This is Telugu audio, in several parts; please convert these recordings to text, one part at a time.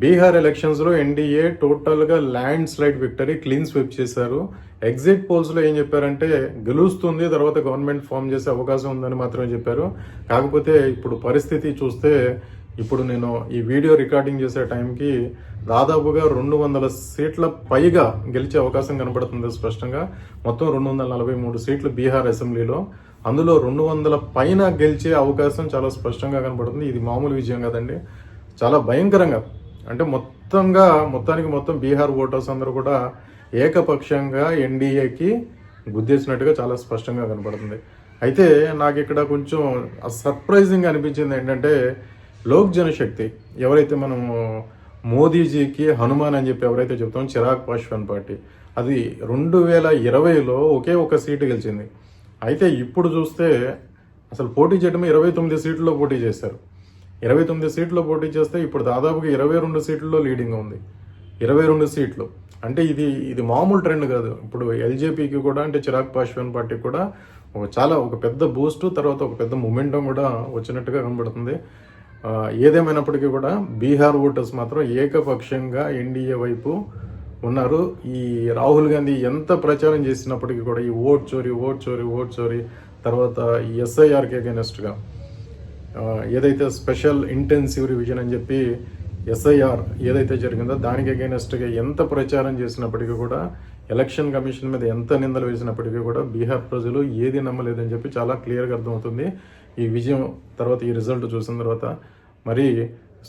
బీహార్ ఎలక్షన్స్లో ఎన్డీఏ టోటల్గా landslide victory clean sweep చేశారు. ఎగ్జిట్ పోల్స్లో ఏం చెప్పారంటే గెలుస్తుంది తర్వాత గవర్నమెంట్ ఫామ్ చేసే అవకాశం ఉందని మాత్రమే చెప్పారు. కాకపోతే ఇప్పుడు పరిస్థితి చూస్తే ఇప్పుడు నేను ఈ వీడియో రికార్డింగ్ చేసే టైంకి దాదాపుగా రెండు వందల సీట్ల పైగా గెలిచే అవకాశం కనబడుతుంది స్పష్టంగా. మొత్తం రెండు వందల నలభై మూడు సీట్లు బీహార్ అసెంబ్లీలో. అందులో రెండు వందల పైన గెలిచే అవకాశం చాలా స్పష్టంగా కనబడుతుంది ఇది మామూలు విజయం కదండి. చాలా భయంకరంగా అంటే మొత్తంగా మొత్తానికి మొత్తం బీహార్ ఓటర్స్ అందరూ కూడా ఏకపక్షంగా ఎన్డీఏకి గుద్దేసినట్టుగా చాలా స్పష్టంగా కనపడుతుంది. అయితే నాకు ఇక్కడ కొంచెం సర్ప్రైజింగ్ అనిపించింది ఏంటంటే లోక్ జనశక్తి ఎవరైతే మనం మోదీజీకి హనుమాన్ అని చెప్పి ఎవరైతే చెప్తామో చిరాగ్ పాశ్వాన్ పార్టీ అది రెండు వేల ఇరవైలో ఒకే ఒక సీటు గెలిచింది. అయితే ఇప్పుడు చూస్తే అసలు పోటీ చేయడమే ఇరవై తొమ్మిది సీట్లలో పోటీ చేశారు. ఇరవై తొమ్మిది సీట్లు పోటీ చేస్తే ఇప్పుడు దాదాపుగా ఇరవై రెండు సీట్లలో లీడింగ్ ఉంది. ఇరవై రెండు సీట్లు. అంటే ఇది ఇది మామూలు ట్రెండ్ కాదు. ఇప్పుడు ఎల్జేపీకి కూడా అంటే చిరాగ్ పాశ్వాన్ పార్టీకి కూడా ఒక చాలా ఒక పెద్ద బూస్ట్ తర్వాత ఒక పెద్ద మొమెంటం కూడా వచ్చినట్టుగా కనబడుతుంది. ఏదేమైనప్పటికీ కూడా బీహార్ ఓటర్స్ మాత్రం ఏకపక్షంగా ఎన్డీఏ వైపు ఉన్నారు. ఈ రాహుల్ గాంధీ ఎంత ప్రచారం చేసినప్పటికీ కూడా ఈ ఓట్ చోరీ ఓట్ చోరీ ఓట్ చోరీ తర్వాత ఈ ఎస్ఐఆర్కి అగెనెస్ట్గా ఏదైతే స్పెషల్ ఇంటెన్సివ్ రివిజన్ అని చెప్పి ఎస్ఐఆర్ ఏదైతే జరిగిందో దానికి అగైనెస్ట్గా ఎంత ప్రచారం చేసినప్పటికీ కూడా ఎలక్షన్ కమిషన్ మీద ఎంత నిందలు వేసినప్పటికీ కూడా బీహార్ ప్రజలు ఏది నమ్మలేదని చెప్పి చాలా క్లియర్గా అర్థమవుతుంది. ఈ విజయం తర్వాత ఈ రిజల్ట్ చూసిన తర్వాత. మరి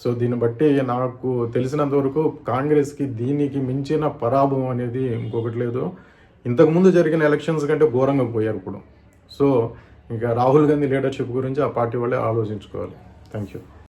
సో దీన్ని బట్టి నాకు తెలిసినంత వరకు కాంగ్రెస్కి దీనికి మించిన పరాభవం అనేది ఇంకొకటి లేదు. ఇంతకుముందు జరిగిన ఎలక్షన్స్ కంటే ఘోరంగా పోయారు ఇప్పుడు. సో ఇంకా రాహుల్ గాంధీ లీడర్షిప్ గురించి ఆ పార్టీ వాళ్ళే ఆలోచించుకోవాలి. Thank you